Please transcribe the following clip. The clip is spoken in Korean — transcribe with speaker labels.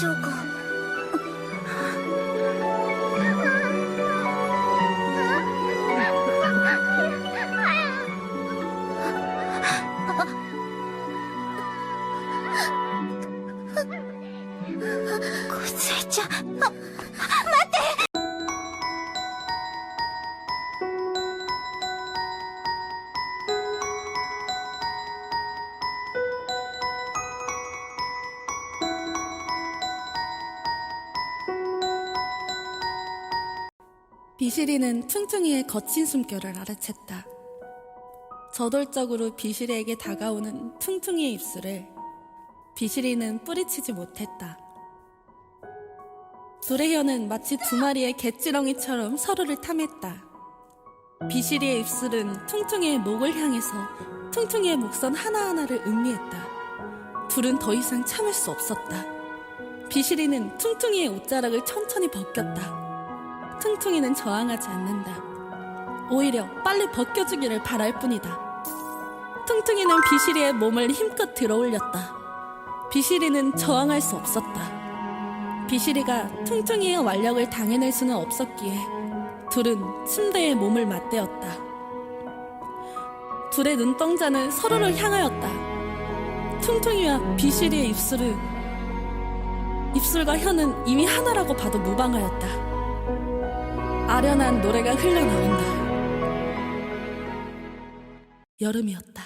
Speaker 1: しょうか？ちゃん。ま待って。
Speaker 2: 비실이는 퉁퉁이의 거친 숨결을 알아챘다. 저돌적으로 비실이에게 다가오는 퉁퉁이의 입술을 비실이는 뿌리치지 못했다. 둘의 혀는 마치 두 마리의 개찌렁이처럼 서로를 탐했다. 비실이의 입술은 퉁퉁이의 목을 향해서 퉁퉁이의 목선 하나하나를 음미했다. 둘은 더 이상 참을 수 없었다. 비실이는 퉁퉁이의 옷자락을 천천히 벗겼다. 퉁퉁이는 저항하지 않는다. 오히려 빨리 벗겨주기를 바랄 뿐이다. 퉁퉁이는 비실이의 몸을 힘껏 들어올렸다. 비실이는 저항할 수 없었다. 비실이가 퉁퉁이의 완력을 당해낼 수는 없었기에 둘은 침대에 몸을 맞대었다. 둘의 눈동자는 서로를 향하였다. 퉁퉁이와 비실이의 입술은 입술과 혀는 이미 하나라고 봐도 무방하였다. 아련한 노래가 흘러나온다. 여름이었다.